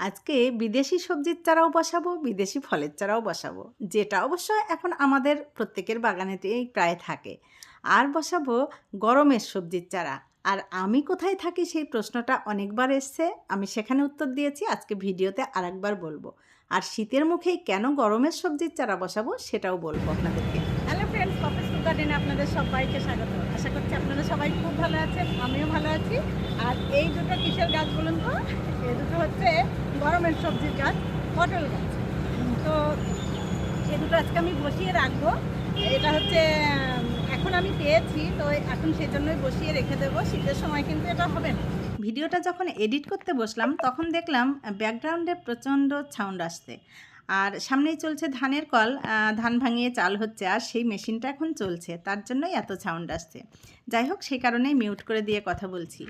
আজকে বিদেশি সবজির চারাও বসাবো, বিদেশি ফলের চারাও বসাবো। যেটা অবশ্য এখন আমাদের প্রত্যেকের বাগানেতেই প্রায় থাকে। আর বসাবো গরমের সবজির চারা। আর আমি কোথায় থাকি সেই প্রশ্নটা অনেকবার এসছে। আমি সেখানে উত্তর দিয়েছি। আজকে ভিডিওতে আরেকবার বলব। আর শীতের মুখেই কেন গরমের সবজির চারা বসাবো সেটাও বলব আপনাদেরকে। গার্ডেনে আপনাদের সবাইকে স্বাগত। আশা করছি আপনারা সবাই খুব ভালো আছেন, আমিও ভালো আছি। আর এই দুটো কিসের গাছ বলুন তো? এই দুটো হচ্ছে গরমের সবজির গাছ, পটল গাছ। তো এই দুটো আজকে আমি বসিয়ে রাখব। এটা হচ্ছে, এখন আমি পেয়েছি, তো এখন সেই জন্যই বসিয়ে রেখে দেবো। শীতের সময় কিন্তু এটা হবে না। ভিডিওটা যখন এডিট করতে বসলাম, তখন দেখলাম, ব্যাকগ্রাউন্ডে প্রচণ্ড সাউন্ড আসছে। আর সামনেই চলছে ধানের কল ধান ভাঙিয়ে চাল হচ্ছে আর সেই মেশিনটা এখন চলছে, তার জন্যই এত সাউন্ড আসছে। যাই হোক, সেই কারণেই মিউট করে দিয়ে কথা বলছি।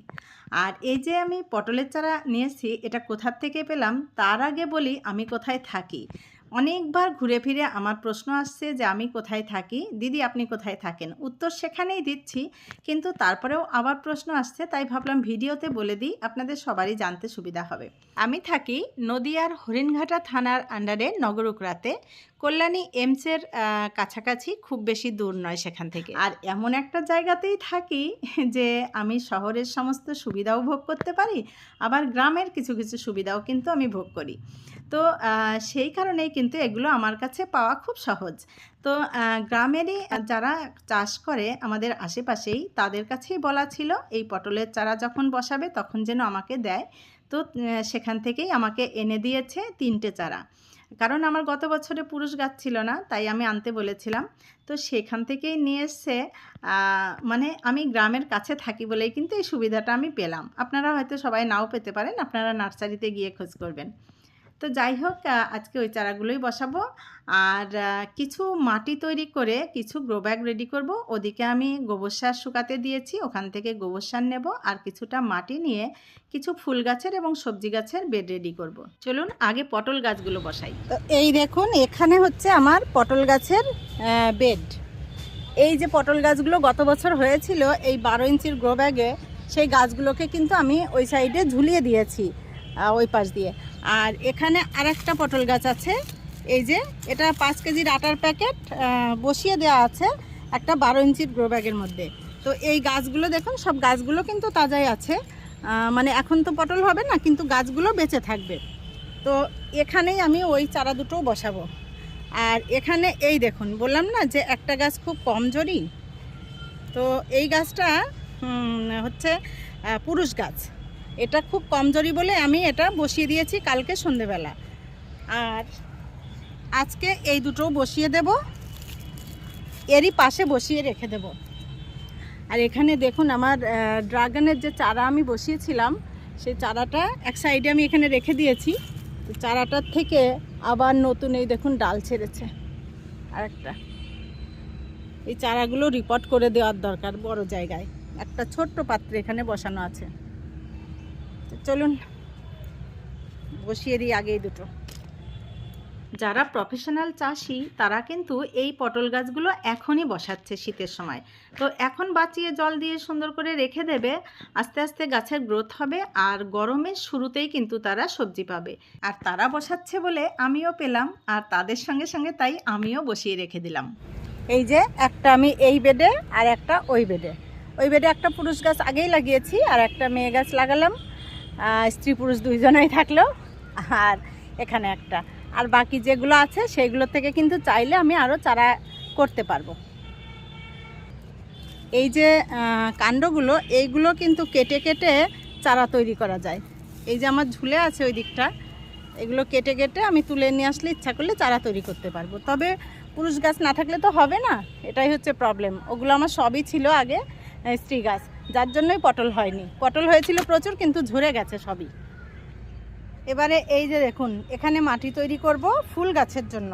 আর এই যে আমি পটলের চারা নিয়েছি এটা কোথার থেকে পেলাম? তার আগে বলি, আমি কোথায় থাকি? অনেকবার ঘুরে ফিরে আমার প্রশ্ন আসছে যে আমি কোথায় থাকি? দিদি, আপনি কোথায় থাকেন? উত্তর সেখানেই দিচ্ছি, কিন্তু তারপরেও আবার প্রশ্ন আসছে, তাই ভাবলাম ভিডিওতে বলে দিই, আপনাদের সবারই জানতে সুবিধা হবে। আমি থাকি নদিয়ার হরিণঘাটা থানার আন্ডারে নগরুকরাতে। কল্যাণী এমসের কাছাকাছি খুব বেশি দূর নয় সেখান থেকে। আর এমন একটা জায়গাতেই থাকি যে আমি শহরের সমস্ত সুবিধাও ভোগ করতে পারি, আবার গ্রামের কিছু কিছু সুবিধাও কিন্তু আমি ভোগ করি। তো সেই কারণেই কিন্তু এগুলো আমার কাছে পাওয়া খুব সহজ। তো গ্রামেরই যারা চাষ করে আমাদের আশেপাশেই তাদের কাছেই বলা ছিল, এই পটলের চারা যখন বসাবে তখন যেন আমাকে দেয়। তো সেখান থেকেই আমাকে এনে দিয়েছে তিনটে চারা। কারণ আমার গত বছরে পুরুষ গাছ ছিল না, তাই আমি আনতে বলেছিলাম। তো, সেখান থেকেই নিয়ে এসছে মানে আমি গ্রামের কাছে থাকি বলেই কিন্তু এই সুবিধাটা আমি পেলাম। আপনারা হয়তো সবাই নাও পেতে পারেন, আপনারা নার্সারিতে গিয়ে খোঁজ করবেন। তো যাই হোক আজকে ওই চারাগুলোই বসাবো। আর কিছু মাটি তৈরি করে কিছু গ্রো ব্যাগ রেডি করব। ওদিকে আমি গোবর সার শুকাতে দিয়েছি, ওখান থেকে গোবর সার নেব। আর কিছুটা মাটি নিয়ে কিছু ফুল গাছের এবং সবজি গাছের বেড রেডি করব। চলুন আগে পটল গাছগুলো বসাই। তো এই দেখুন, এখানে হচ্ছে আমার পটল গাছের বেড এই যে পটল গাছগুলো গত বছর হয়েছিল, এই বারো ইঞ্চির গ্রো ব্যাগে সেই গাছগুলোকে কিন্তু আমি ওই সাইডে ঝুলিয়ে দিয়েছি ওই পাশ দিয়ে। আর এখানে আরেকটা পটল গাছ আছে। এই যে, এটা পাঁচ কেজির আটার প্যাকেট বসিয়ে দেওয়া আছে একটা বারো ইঞ্চির গ্রো ব্যাগের মধ্যে। তো এই গাছগুলো দেখুন, সব গাছগুলো কিন্তু তাজাই আছে। মানে এখন তো পটল হবে না, কিন্তু গাছগুলো বেঁচে থাকবে। তো এখানেই আমি ওই চারা দুটোও বসাবো। আর এখানে এই দেখুন, বললাম না যে একটা গাছ খুব কমজোরি তো এই গাছটা হচ্ছে পুরুষ গাছ। এটা খুব কমজোরি বলে আমি এটা বসিয়ে দিয়েছি কালকে সন্ধেবেলা। আর আজকে এই দুটোও বসিয়ে দেব। এরই পাশে বসিয়ে রেখে দেব। আর এখানে দেখুন আমার ড্রাগনের যে চারা আমি বসিয়েছিলাম, সেই চারাটা এক সাইডে আমি এখানে রেখে দিয়েছি। চারাটার থেকে আবার নতুন এই দেখুন ডাল ছেড়েছে। আরেকটা। এই চারাগুলো রিপোর্ট করে দেওয়ার দরকার বড় জায়গায়। একটা ছোট্ট পাত্রে এখানে বসানো আছে। চলুন, বসিয়ে দিই আগে দুটো। যারা প্রফেশনাল চাষি, তারা কিন্তু এই পটল গাছগুলো এখনই বসাচ্ছে শীতের সময়। তো এখন বাঁচিয়ে জল দিয়ে সুন্দর করে রেখে দেবে, আস্তে আস্তে গাছের গ্রোথ হবে আর গরমের শুরুতেই কিন্তু তারা সবজি পাবে। আর তারা বসাচ্ছে বলে আমিও পেলাম, আর তাদের সঙ্গে সঙ্গে তাই আমিও বসিয়ে রেখে দিলাম। এই যে একটা আমি এই বেডে আর একটা ওই বেডে। ওই বেডে একটা পুরুষ গাছ আগেই লাগিয়েছি, আর একটা মেয়ে গাছ লাগালাম। স্ত্রী পুরুষ দুইজনেই থাকল। আর এখানে একটা। আর বাকি যেগুলো আছে সেগুলো থেকে কিন্তু চাইলে আমি আরও চারা করতে পারব। এই যে কাণ্ডগুলো, এইগুলো কিন্তু কেটে কেটে চারা তৈরি করা যায়। এই যে আমার ঝুলে আছে ওই দিকটা, এগুলো কেটে কেটে আমি তুলে নিয়ে আসলে ইচ্ছা করলে চারা তৈরি করতে পারব। তবে পুরুষ গাছ না থাকলে তো হবে না, এটাই হচ্ছে প্রবলেম ওগুলো আমার সবই ছিল আগে স্ত্রী গাছ। যার জন্যই পটল হয়নি। পটল হয়েছিল প্রচুর, কিন্তু ঝরে গেছে সবই। এবারে এই যে দেখুন, এখানে মাটি তৈরি করব ফুল গাছের জন্য।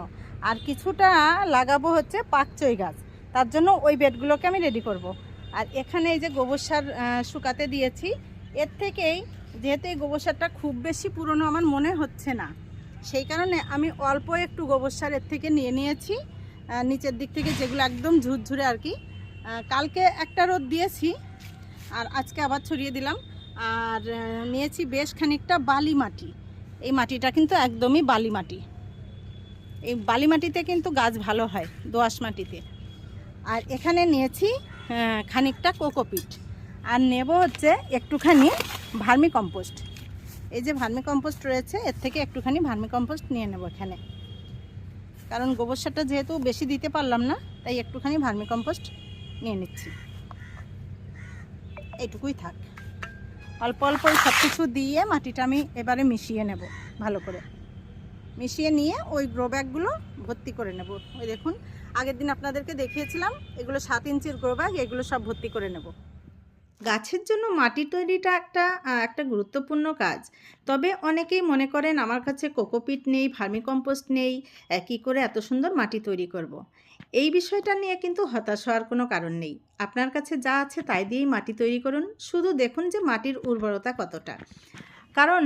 আর কিছুটা লাগাবো হচ্ছে পাকচই গাছ। তার জন্য ওই বেডগুলোকে আমি রেডি করব। আর এখানে এই যে গোবর সার শুকাতে দিয়েছি, এর থেকেই যেহেতু এই গোবর সারটা খুব বেশি পুরনো আমার মনে হচ্ছে না, সেই কারণে আমি অল্প একটু গোবর সার এর থেকে নিয়ে নিয়েছি। নিচের দিক থেকে যেগুলো একদম ঝুরঝুরে আর কি। কালকে একটা রোদ দিয়েছি আর আজকে আবার ছড়িয়ে দিলাম। আর নিয়েছি বেশ খানিকটা বালি মাটি। এই মাটিটা কিন্তু একদমই বালি মাটি। এই বালি মাটিতে কিন্তু গাছ ভালো হয়, দোআঁশ মাটিতে। আর এখানে নিয়েছি খানিকটা কোকোপিট। আর নেব হচ্ছে একটুখানি ভার্মি কম্পোস্ট এই যে ভার্মি কম্পোস্ট রয়েছে, এর থেকে একটুখানি ভার্মি কম্পোস্ট নিয়ে নেব এখানে। কারণ গোবর সারটা যেহেতু বেশি দিতে পারলাম না, তাই একটুখানি ভার্মি কম্পোস্ট নিয়ে নিচ্ছি। এইটুকুই থাক। অল্প অল্প সব কিছু দিয়ে মাটিটা আমি এবারে মিশিয়ে নেব ভালো করে। মিশিয়ে নিয়ে ওই গ্রো ব্যাগগুলো ভর্তি করে নেব। ওই দেখুন, আগের দিন আপনাদেরকে দেখিয়েছিলাম, এগুলো সাত ইঞ্চির গ্রো ব্যাগ এগুলো সব ভর্তি করে নেব। গাছের জন্য মাটি তৈরিটা একটা একটা গুরুত্বপূর্ণ কাজ। তবে অনেকেই মনে করেন আমার কাছে কোকোপিট নেই, ভার্মিকম্পোস্ট নেই কী করে এত সুন্দর মাটি তৈরি করব। এই বিষয়টা নিয়ে কিন্তু হতাশ হওয়ার কোনো কারণ নেই। আপনার কাছে যা আছে তাই দিয়েই মাটি তৈরি করুন। শুধু দেখুন যে মাটির উর্বরতা কতটা। কারণ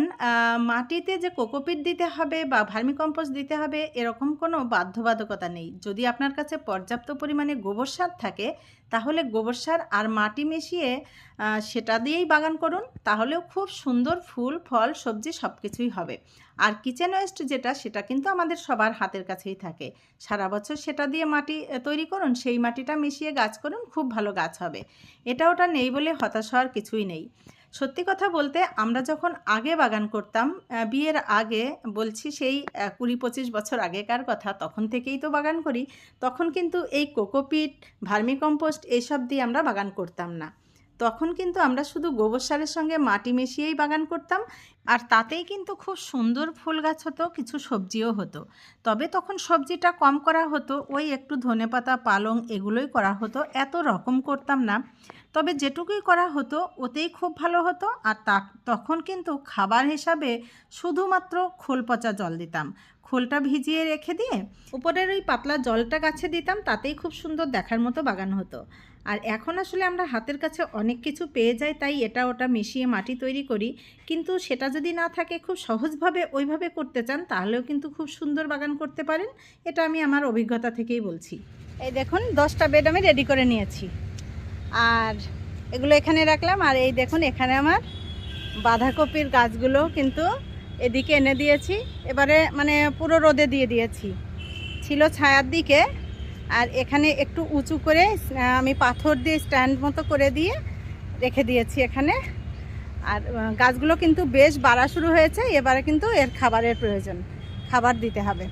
মাটিতে যে কোকোপিট দিতে হবে বা ভার্মিকম্পোস্ট দিতে হবে এরকম কোনো বাধ্যবাধকতা নেই। যদি আপনার কাছে পর্যাপ্ত পরিমাণে গোবর সার থাকে, তাহলে গোবর সার আর মাটি মিশিয়ে সেটা দিয়েই বাগান করুন, তাহলেও খুব সুন্দর ফুল, ফল, সবজি সব কিছুই হবে। আর কিচেন ওয়েস্ট যেটা, সেটা কিন্তু আমাদের সবার হাতের কাছেই থাকে। সারা বছর সেটা দিয়ে মাটি তৈরি করুন, সেই মাটিটা মিশিয়ে গাছ করুন, খুব ভালো গাছ হবে। এটা ওটা নেই বলে হতাশ হওয়ার কিছুই নেই। সত্যি কথা বলতে আমরা যখন আগে বাগান করতাম বিয়ের আগে বলছি সেই কুড়ি পঁচিশ বছর আগেকার কথা, তখন থেকেই তো বাগান করি, তখন কিন্তু এই কোকোপিট, ভার্মিকম্পোস্ট এইসব দিয়ে আমরা বাগান করতাম না। তখন কিন্তু আমরা শুধু গোবর সারের সঙ্গে মাটি মিশিয়েই বাগান করতাম, আর তাতেই কিন্তু খুব সুন্দর ফুল গাছ হতো, কিছু সবজিও হতো। তবে তখন সবজিটা কম করা হতো, ওই একটু ধনেপাতা, পালং এগুলোই করা হতো, এত রকম করতাম না। তবে যেটুকুই করা হতো, ওতেই খুব ভালো হতো। আর তা, তখন কিন্তু খাবার হিসাবে শুধুমাত্র খোল পচা জল দিতাম। খোলটা ভিজিয়ে রেখে দিয়ে উপরের ওই পাতলা জলটা গাছে দিতাম, তাতেই খুব সুন্দর দেখার মতো বাগান হতো। আর এখন আসলে আমরা হাতের কাছে অনেক কিছু পেয়ে যাই, তাই এটা ওটা মিশিয়ে মাটি তৈরি করি। কিন্তু সেটা যদি না থাকে, খুব সহজভাবে ওইভাবে করতে চান, তাহলেও কিন্তু খুব সুন্দর বাগান করতে পারেন। এটা আমি আমার অভিজ্ঞতা থেকেই বলছি। এই দেখুন, দশটা বেড আমি রেডি করে নিয়েছি। আর এগুলো এখানে রাখলাম। আর এই দেখুন, এখানে আমার বাঁধাকপির গাছগুলো কিন্তু এদিকে এনে দিয়েছি। এবারে মানে পুরো রোদে দিয়ে দিয়েছি। ছিল ছায়ার দিকে। আর এখানে একটু উঁচু করে আমি পাথর দিয়ে স্ট্যান্ড মতো করে দিয়ে রেখে দিয়েছি এখানে। আর গাছগুলো কিন্তু বেশ বাড়া শুরু হয়েছে। এবারে কিন্তু এর খাবারের প্রয়োজন। খাবার দিতে হবে।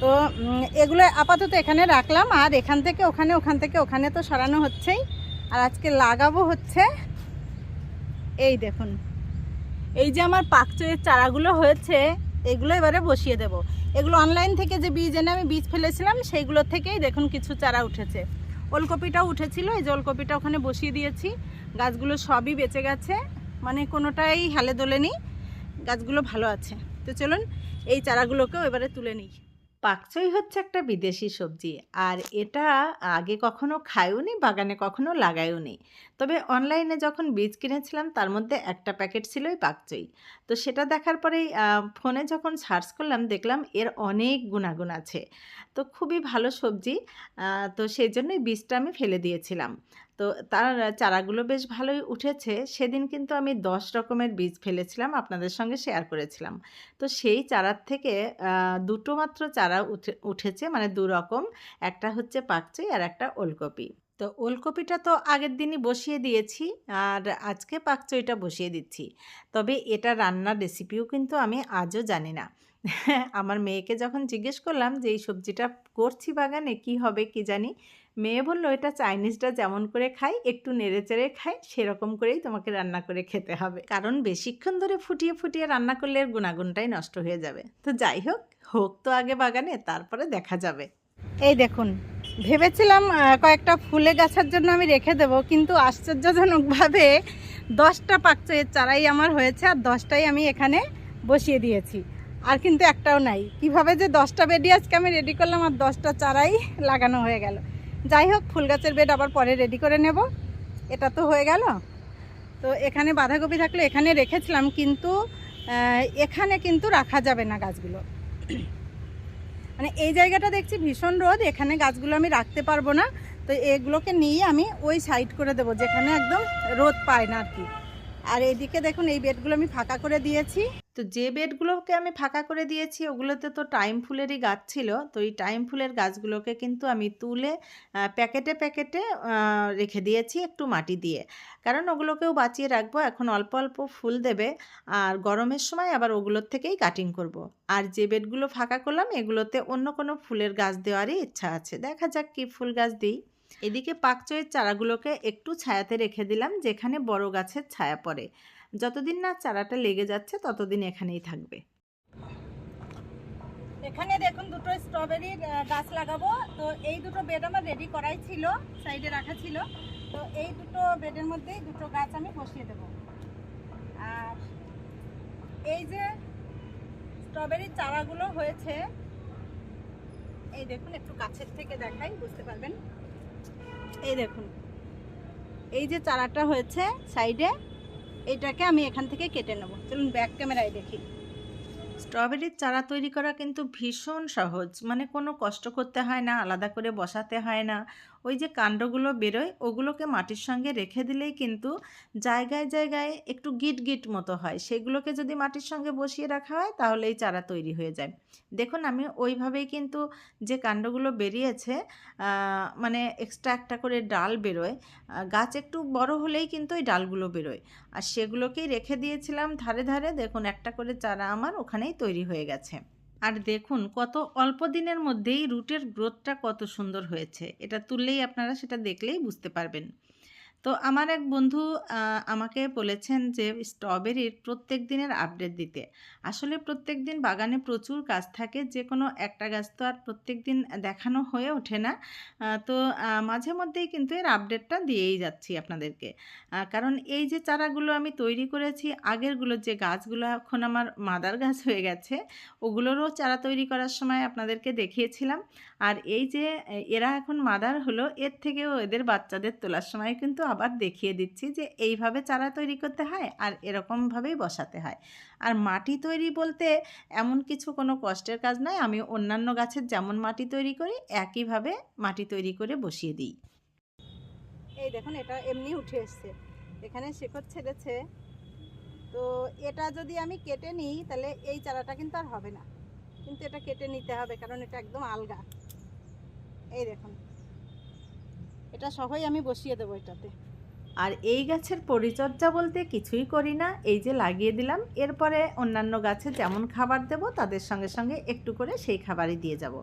তো এগুলো আপাতত এখানে রাখলাম। আর এখান থেকে ওখানে, ওখান থেকে ওখানে তো সরানো হচ্ছেই। আর আজকে লাগাবো হচ্ছে এই দেখুন। এই যে আমার পাকচয়ের চারাগুলো হয়েছে, এগুলো এবারে বসিয়ে দেব। এগুলো অনলাইন থেকে যে বীজ এনে আমি বীজ ফেলেছিলাম, সেইগুলো থেকেই দেখুন কিছু চারা উঠেছে। ওলকপিটাও উঠেছিল, এই যে ওলকপিটা ওখানে বসিয়ে দিয়েছি। গাছগুলো সবই বেঁচে গেছে মানে কোনোটাই হালে দোলেনি। গাছগুলো ভালো আছে। তো চলুন, এই চারাগুলোকেও এবারে তুলে নিই। পাকচই হচ্ছে একটা বিদেশি সবজি। আর এটা আগে কখনো খাইও নি বাগানে কখনো লাগাইও নি তবে অনলাইনে যখন বীজ কিনেছিলাম, তার মধ্যে একটা প্যাকেট ছিল ওই পাকচই। তো সেটা দেখার পরেই ফোনে যখন সার্চ করলাম, দেখলাম এর অনেক গুণাগুণ আছে। তো খুবই ভালো সবজি তো সেই জন্যই বীজটা আমি ফেলে দিয়েছিলাম। তো তার চারাগুলো বেশ ভালোই উঠেছে। সেদিন কিন্তু আমি দশ রকমের বীজ ফেলেছিলাম, আপনাদের সঙ্গে শেয়ার করেছিলাম। তো সেই চারার থেকে দুটো মাত্র চারা উঠে, উঠেছে মানে দু রকম। একটা হচ্ছে পাকচই আর একটা ওলকপি। তো ওলকপিটা তো আগের দিনই বসিয়ে দিয়েছি আর আজকে পাকচইটা বসিয়ে দিচ্ছি। তবে এটা রান্নার রেসিপিও কিন্তু আমি আজও জানি না। আমার মেয়েকে যখন জিজ্ঞেস করলাম যে, এই সবজিটা করছি বাগানে, কি হবে কি জানি? মেয়ে বলল, এটা চাইনিজটা যেমন করে খাই, একটু নেড়ে চেড়ে খাই, সেরকম করেই তোমাকে রান্না করে খেতে হবে। কারণ বেশিক্ষণ ধরে ফুটিয়ে ফুটিয়ে রান্না করলে এর গুণাগুণটাই নষ্ট হয়ে যাবে। তো যাই হোক হোক তো আগে বাগানে, তারপরে দেখা যাবে। এই দেখুন, ভেবেছিলাম কয়েকটা ফুলে গাছের জন্য আমি রেখে দেব, কিন্তু আশ্চর্যজনকভাবে দশটা পাকচয়ের চারাই আমার হয়েছে আর দশটাই আমি এখানে বসিয়ে দিয়েছি। আর কিন্তু একটাও নাই। কীভাবে যে দশটা বেডই আজকে আমি রেডি করলাম আর দশটা চারাই লাগানো হয়ে গেল। যাই হোক ফুল গাছের বেড আবার পরে রেডি করে নেব। এটা তো হয়ে গেল। তো এখানে বাঁধাকপি থাকলে এখানে রেখেছিলাম, কিন্তু এখানে কিন্তু রাখা যাবে না গাছগুলো। মানে এই জায়গাটা দেখছি ভীষণ রোদ, এখানে গাছগুলো আমি রাখতে পারব না। তো এগুলোকে নিয়ে আমি ওই সাইড করে দেবো, যেখানে একদম রোদ পায় না আর কি। আর এইদিকে দেখুন, এই বেডগুলো আমি ফাঁকা করে দিয়েছি। তো যে বেডগুলোকে আমি ফাঁকা করে দিয়েছি, ওগুলোতে তো টাইম ফুলেরই গাছ ছিল, তো এই টাইম ফুলের গাছগুলোকে কিন্তু আমি তুলে প্যাকেটে প্যাকেটে রেখে দিয়েছি একটু মাটি দিয়ে। কারণ ওগুলোকেও বাঁচিয়ে রাখব, এখন অল্প অল্প ফুল দেবে, আর গরমের সময় আবার ওগুলোর থেকেই কাটিং করব। আর যে বেডগুলো ফাঁকা করলাম, এগুলোতে অন্য কোনো ফুলের গাছ দেওয়ারই ইচ্ছা আছে। দেখা যাক কি ফুল গাছ দিই। এদিকে পাকচয়ের চারাগুলোকে একটু ছায়াতে রেখে দিলাম, যেখানে বড় গাছের ছায়া পড়ে। যতদিন না চারাটা লেগে যাচ্ছে, ততদিন এখানেই থাকবে। এখানে দেখুন দুটো স্ট্রবেরির গাছ লাগাবো। তো এই দুটো বেড আমার রেডি করাই ছিল সাইডে রাখা ছিল। তো এই দুটো বেডের মধ্যেই দুটো গাছ আমি বসিয়ে দেব। আর এই যে স্ট্রবেরির চারাগুলো হয়েছে, এই দেখুন একটু কাছের থেকে দেখাই, বুঝতে পারবেন? এই দেখুন, এই যে চারাটা হয়েছে সাইডে এইটাকে আমি এখান থেকে কেটে নেব। চলুন ব্যাক ক্যামেরায় দেখি। স্ট্রবেরির চারা তৈরি করা কিন্তু ভীষণ সহজ। মানে কোনো কষ্ট করতে হয় না, আলাদা করে বসাতে হয় না। ওই যে কাণ্ডগুলো বেরোয়, ওগুলোকে মাটির সঙ্গে রেখে দিলেই কিন্তু জায়গায় জায়গায় একটু গিট গিট মতো হয়। সেগুলোকে যদি মাটির সঙ্গে বসিয়ে রাখা হয় তাহলে এই চারা তৈরি হয়ে যায়। দেখুন, আমি ওইভাবেই কিন্তু যে কাণ্ডগুলো বেরিয়েছে মানে এক্সট্রা একটা করে ডাল বেরোয় গাছ একটু বড় হলেই কিন্তু ওই ডালগুলো বেরোয়। আর সেগুলোকেই রেখে দিয়েছিলাম ধারে ধারে, দেখুন একটা করে চারা আমার ওখানেই তৈরি হয়ে গেছে। আর দেখুন কত অল্প দিনের মধ্যেই রুটের গ্রোথটা কত সুন্দর হয়েছে। এটা তুললেই আপনারা সেটা দেখলেই বুঝতে পারবেন। তো আমার এক বন্ধু আমাকে বলেছেন যে, স্ট্রবেরির প্রত্যেক দিনের আপডেট দিতে। আসলে প্রত্যেক দিন বাগানে প্রচুর গাছ থাকে যে কোনো একটা গাছ তো আর প্রত্যেক দিন দেখানো হয়ে ওঠে না। তো মাঝে মধ্যেই কিন্তু এর আপডেটটা দিয়েই যাচ্ছি আপনাদেরকে। কারণ এই যে চারাগুলো আমি তৈরি করেছি আগেরগুলো যে গাছগুলো এখন আমার মাদার গাছ হয়ে গেছে, ওগুলোরও চারা তৈরি করার সময় আপনাদেরকে দেখিয়েছিলাম। আর এই যে এরা এখন মাদার হলো, এর থেকেও এদের বাচ্চাদের তোলার সময় কিন্তু আবার দেখিয়ে দিচ্ছি যে এইভাবে চারা তৈরি করতে হয় আর এরকমভাবেই বসাতে হয়। আর মাটি তৈরি বলতে এমন কিছু কোনো কষ্টের কাজ নয়। আমি অন্যান্য গাছের যেমন মাটি তৈরি করি, একইভাবে মাটি তৈরি করে বসিয়ে দিই। এই দেখুন, এটা এমনি উঠে এসছে। এখানে শেকড় ছেড়েছে। তো এটা যদি আমি কেটে নিই, তাহলে এই চারাটা কিন্তু আর হবে না। কিন্তু এটা কেটে নিতে হবে, কারণ এটা একদম আলগা। এই দেখুন। এটা সহই আমি বসিয়ে দেবো এটাতে। আর এই গাছের পরিচর্যা বলতে কিছুই করি না এই যে লাগিয়ে দিলাম এরপরে অন্যান্য গাছে যেমন খাবার দেব তাদের সঙ্গে সঙ্গে একটু করে সেই খাবারই দিয়ে যাব।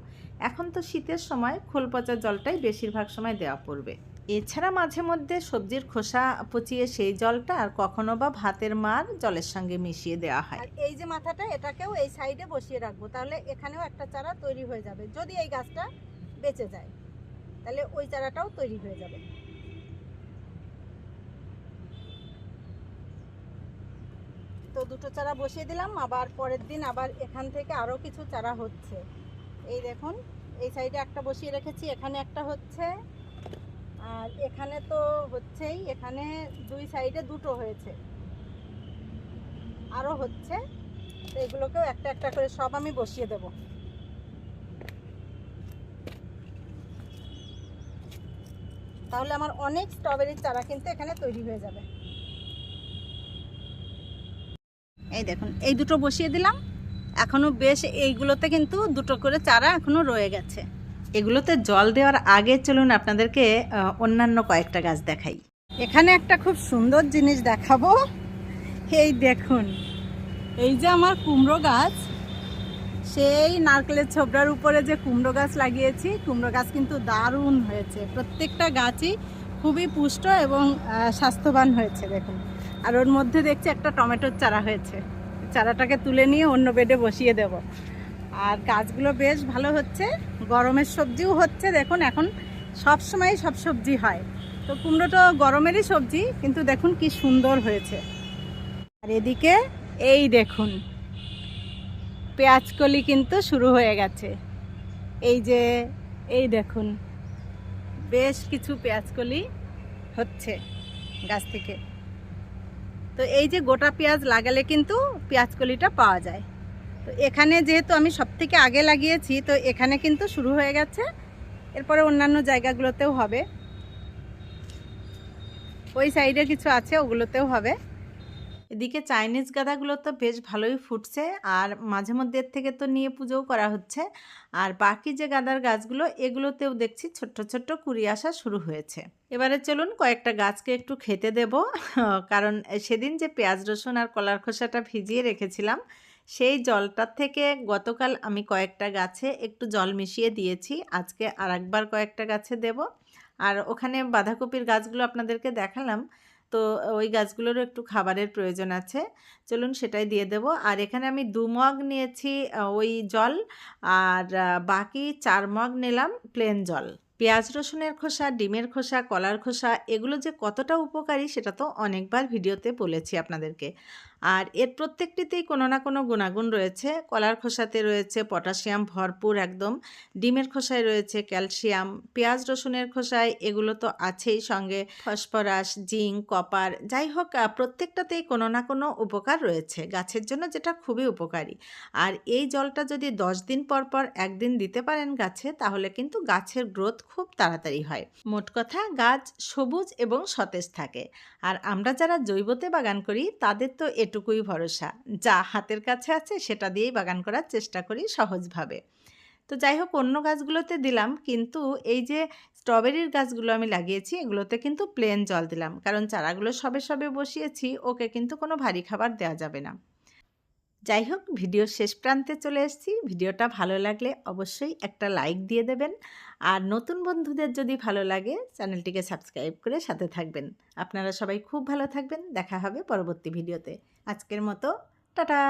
এখন তো শীতের সময় খোল পচা জলটাই বেশিরভাগ সময় দেওয়া পড়বে। এছাড়া মাঝে মধ্যে সবজির খোসা পচিয়ে সেই জলটা আর কখনো বা ভাতের মার জলের সঙ্গে মিশিয়ে দেওয়া হয়। এই যে মাথাটা এটাকেও এই সাইডে বসিয়ে রাখব তাহলে এখানেও একটা চারা তৈরি হয়ে যাবে যদি এই গাছটা বেঁচে যায়। তাহলে ওই চারাটাও তৈরি হয়ে যাবে। তো দুটো চারা বসিয়ে দিলাম, আবার পরের দিন আবার এখান থেকে আরও কিছু চারা হচ্ছে। এই দেখুন, এই সাইডে একটা বসিয়ে রেখেছি, এখানে একটা হচ্ছে। আর এখানে তো হচ্ছেই, এখানে দুই সাইডে দুটো হয়েছে। আরও হচ্ছে, তো এগুলোকেও একটা একটা করে সব আমি বসিয়ে দেব। তাহলে আমার অনেক স্ট্রবেরির চারা কিন্তু এখানে তৈরি হয়ে যাবে। এই দেখুন, এই দুটো বসিয়ে দিলাম। এখনও বেশ এইগুলোতে কিন্তু দুটো করে চারা এখনও রয়ে গেছে। এগুলোতে জল দেওয়ার আগে চলুন আপনাদেরকে অন্যান্য কয়েকটা গাছ দেখাই। এখানে একটা খুব সুন্দর জিনিস দেখাবো। এই দেখুন, এই যে আমার কুমড়ো গাছ। সেই নারকেলের ছোবড়ার উপরে যে কুমড়ো গাছ লাগিয়েছি, কুমড়ো গাছ কিন্তু দারুণ হয়েছে। প্রত্যেকটা গাছই খুবই পুষ্ট এবং স্বাস্থ্যবান হয়েছে, দেখুন। আর ওর মধ্যে দেখছি একটা টমেটোর চারা হয়েছে। চারাটাকে তুলে নিয়ে অন্য বেডে বসিয়ে দেব। আর গাছগুলো বেশ ভালো হচ্ছে। গরমের সবজিও হচ্ছে, দেখুন, এখন সব সময় সব সবজি হয়। তো কুমড়োটা গরমেরই সবজি, কিন্তু দেখুন কি সুন্দর হয়েছে। আর এদিকে এই দেখুন পেঁয়াজকলি কিন্তু শুরু হয়ে গেছে। এই যে, এই দেখুন, বেশ কিছু পেঁয়াজকলি হচ্ছে গাছ থেকে। তো এই যে গোটা পেঁয়াজ লাগালে কিন্তু পেঁয়াজকলিটা পাওয়া যায়। তো এখানে যেহেতু আমি সব থেকে আগে লাগিয়েছি, তো এখানে কিন্তু শুরু হয়ে গেছে। এরপরে অন্যান্য জায়গাগুলোতেও হবে। ওই সাইডে কিছু আছে, ওগুলোতেও হবে। এদিকে চাইনিজ গাঁদাগুলো তো বেশ ভালোই ফুটছে আর মাঝে মধ্যে এর থেকে তো নিয়ে পুজোও করা হচ্ছে। আর বাকি যে গাঁদার গাছগুলো, এগুলোতেও দেখছি ছোট্ট ছোট্ট কুড়ি আসা শুরু হয়েছে। এবারে চলুন কয়েকটা গাছকে একটু খেতে দেব। কারণ সেদিন যে পেঁয়াজ, রসুন আর কলার খোসাটা ভিজিয়ে রেখেছিলাম, সেই জলটার থেকে গতকাল আমি কয়েকটা গাছে একটু জল মিশিয়ে দিয়েছি। আজকে আর একবার কয়েকটা গাছে দেব। আর ওখানে বাঁধাকপির গাছগুলো আপনাদেরকে দেখালাম। তো ওই গাছগুলোরও একটু খাবারের প্রয়োজন আছে। চলুন সেটাই দিয়ে দেব। আর এখানে আমি দু মগ নিয়েছি ওই জল, আর বাকি চার মগ নিলাম প্লেন জল। পেঁয়াজ, রসুনের খোসা, ডিমের খোসা, কলার খোসা, এগুলো যে কতটা উপকারী সেটা তো অনেকবার ভিডিওতে বলেছি আপনাদেরকে। আর এর প্রত্যেকটিতেই কোনো না কোনো গুণাগুণ রয়েছে। কলার খোসাতে রয়েছে পটাশিয়াম ভরপুর একদম। ডিমের খোসায় রয়েছে ক্যালসিয়াম। পেঁয়াজ, রসুনের খোসায় এগুলো তো আছেই সঙ্গে। ফসফরাস, জিঙ্ক, কপার, যাই হোক প্রত্যেকটাতেই কোনো না কোনো উপকার রয়েছে। গাছের জন্য যেটা খুবই উপকারী। আর এই জলটা যদি দশ দিন পর পর একদিন দিতে পারেন গাছে, তাহলে কিন্তু গাছের গ্রোথ খুব তাড়াতাড়ি হয়। মোট কথা গাছ সবুজ এবং সতেজ থাকে। আর আমরা যারা জৈবতে বাগান করি, তাদের তো এটুকুই ভরসা। যা হাতের কাছে আছে, সেটা দিয়েই বাগান করার চেষ্টা করি সহজভাবে। তো যাই হোক, অন্য গাছগুলোতে দিলাম, কিন্তু এই যে স্ট্রবেরির গাছগুলো আমি লাগিয়েছি, এগুলোতে কিন্তু প্লেন জল দিলাম। কারণ চারাগুলো সবে সবে বসিয়েছি, ওকে কিন্তু কোনো ভারী খাবার দেওয়া যাবে না। যাই হোক ভিডিও শেষ প্রান্তে চলে এসেছি। ভিডিওটা ভালো লাগলে অবশ্যই একটা লাইক দিয়ে দেবেন। আর নতুন বন্ধুদের যদি ভালো লাগে, চ্যানেলটিকে সাবস্ক্রাইব করে সাথে থাকবেন। আপনারা সবাই খুব ভালো থাকবেন। দেখা হবে পরবর্তী ভিডিওতে। আজকের মতো, টাটা!